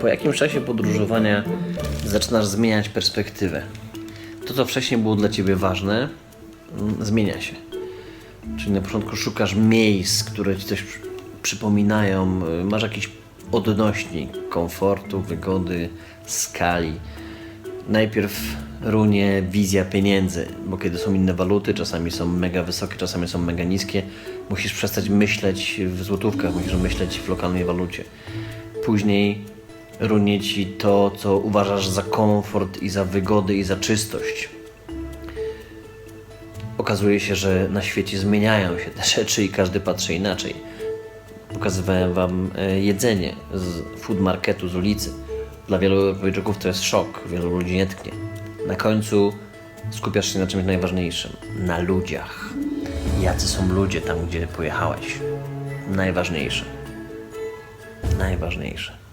Po jakimś czasie podróżowania zaczynasz zmieniać perspektywę. To, co wcześniej było dla ciebie ważne, mm, zmienia się. Czyli na początku szukasz miejsc, które ci coś przy- przypominają, masz jakiś odnośnik komfortu, wygody, skali. Najpierw runie wizja pieniędzy, bo kiedy są inne waluty, czasami są mega wysokie, czasami są mega niskie, musisz przestać myśleć w złotówkach, musisz myśleć w lokalnej walucie. Później runie ci to, co uważasz za komfort i za wygodę i za czystość. Okazuje się, że na świecie zmieniają się te rzeczy i każdy patrzy inaczej. Pokazywałem wam e, jedzenie z food marketu, z ulicy. Dla wielu Europejczyków to jest szok, wielu ludzi nie tknie. Na końcu skupiasz się na czymś najważniejszym na ludziach. Jacy są ludzie tam, gdzie pojechałeś. Najważniejsze. Najważniejsze.